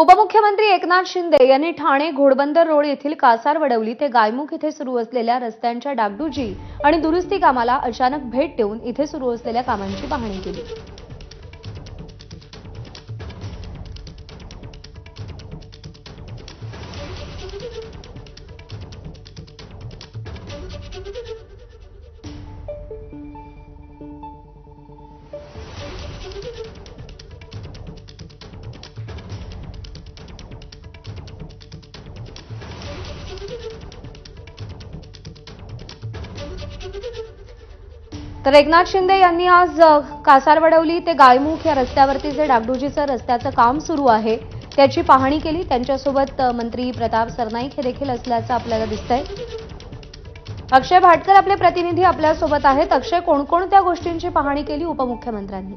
उपमुख्यमंत्री एकनाथ शिंदे यांनी ठाणे घोडबंदर रोड येथील कासार वडवली ते गायमुख इथे सुरू असलेल्या रस्त्यांच्या डागडुजी आणि दुरुस्ती कामाला अचानक भेट देऊन इथे सुरू असलेल्या कामांची पाहणी केली. तर एकनाथ शिंदे यांनी आज कासारवडवली ते गायमुख या रस्त्यावरती जे डागडुजीचं रस्त्याचं काम सुरू आहे त्याची पाहणी केली. त्यांच्यासोबत मंत्री प्रताप सरनाईक हे देखील असल्याचं आपल्याला दिसतंय. अक्षय भाटकर आपले प्रतिनिधी आपल्यासोबत आहेत. अक्षय कोणकोणत्या गोष्टींची पाहणी केली उपमुख्यमंत्र्यांनी?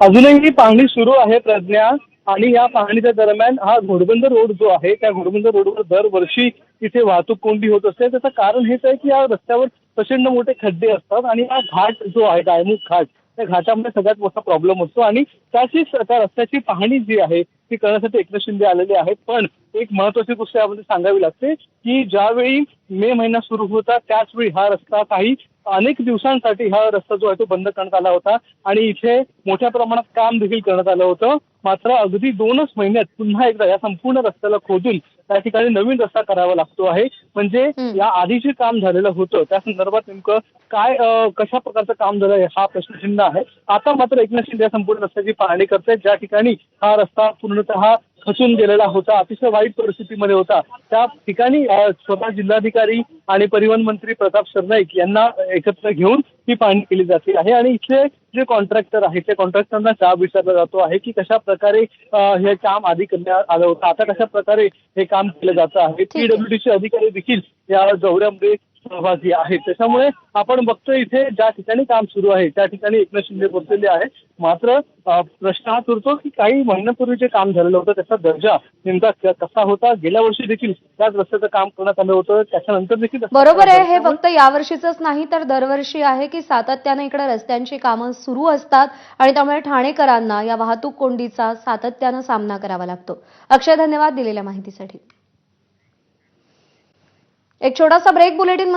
अजूनही पाहणी सुरू आहे प्रज्ञा. आणि या पाहणीच्या दरम्यान हा घोडबंदर रोड जो आहे त्या घोडबंदर रोडवर दरवर्षी तिथे वाहतूक कोंडी होत असते. त्याचं कारण हेच आहे की या रस्त्यावर प्रचंड मोठे खड्डे असतात आणि हा घाट जो आहे डायमुख घाट त्या घाटामध्ये सगळ्यात मोठा प्रॉब्लेम असतो. आणि त्याचीच त्या रस्त्याची पाहणी जी आहे ती करण्यासाठी एकनाथ शिंदे आलेले आहेत. पण एक महत्वाची गोष्ट यामध्ये सांगावी लागते की ज्यावेळी मे महिना सुरू होता त्याचवेळी हा रस्ता काही अनेक दिवसांसाठी हा रस्ता जो आहे तो बंद करण्यात आला होता आणि इथे मोठ्या प्रमाणात काम देखील करण्यात आलं होतं. मात्र अगदी दोनच महिन्यात पुन्हा एकदा या संपूर्ण रस्त्याला खोदून त्या ठिकाणी नवीन रस्ता करावा लागतो आहे. म्हणजे. या आधी जे काम झालेलं होतं त्या संदर्भात नेमकं काय कशा प्रकारचं काम झालं आहे हा प्रश्नचिन्ह आहे. आता मात्र एकनाथ शिंदे या संपूर्ण रस्त्याची पाहणी करतायत. ज्या ठिकाणी हा रस्ता पूर्णतः खचून गेलेला होता अतिशय वाईट परिस्थितीमध्ये होता. त्या ठिकाणी स्वतः जिल्हाधिकारी आणि परिवहन मंत्री प्रताप सरनाईक यांना एकत्र घेऊन ही पाहणी केली जाते आहे. आणि इथले जे कॉन्ट्रॅक्टर आहेत त्या कॉन्ट्रॅक्टरना जाब विचारला जातो आहे की कशा प्रकारे हे काम आधी करण्यात आलं होतं. आता कशा प्रकारे हे काम केलं जातं आहे? आहे. पीडब्ल्यूडीचे अधिकारी देखील या दौऱ्यामध्ये सहभागी आहेत त्याच्यामुळे आपण बघतोय इथे ज्या ठिकाणी काम सुरू आहे त्या ठिकाणी एकनाथ शिंदे पोहोचलेले आहेत. मात्र प्रश्न हा उरतो की काही महिन्यापूर्वी जे काम झालेलं होतं त्याचा दर्जा नेमका कसा होता? गेल्या वर्षी देखील त्याच रस्त्याचं काम करण्यात आलं होतं. त्याच्यानंतर देखील बरोबर आहे. हे फक्त यावर्षीच नाही तर दरवर्षी आहे की सातत्याने इकडे रस्त्यांची कामं सुरू असतात आणि त्यामुळे ठाणेकरांना या वाहतूक कोंडीचा सातत्यानं सामना करावा लागतो. अक्षय धन्यवाद दिलेल्या माहितीसाठी. एक छोटासा ब्रेक बुलेटिन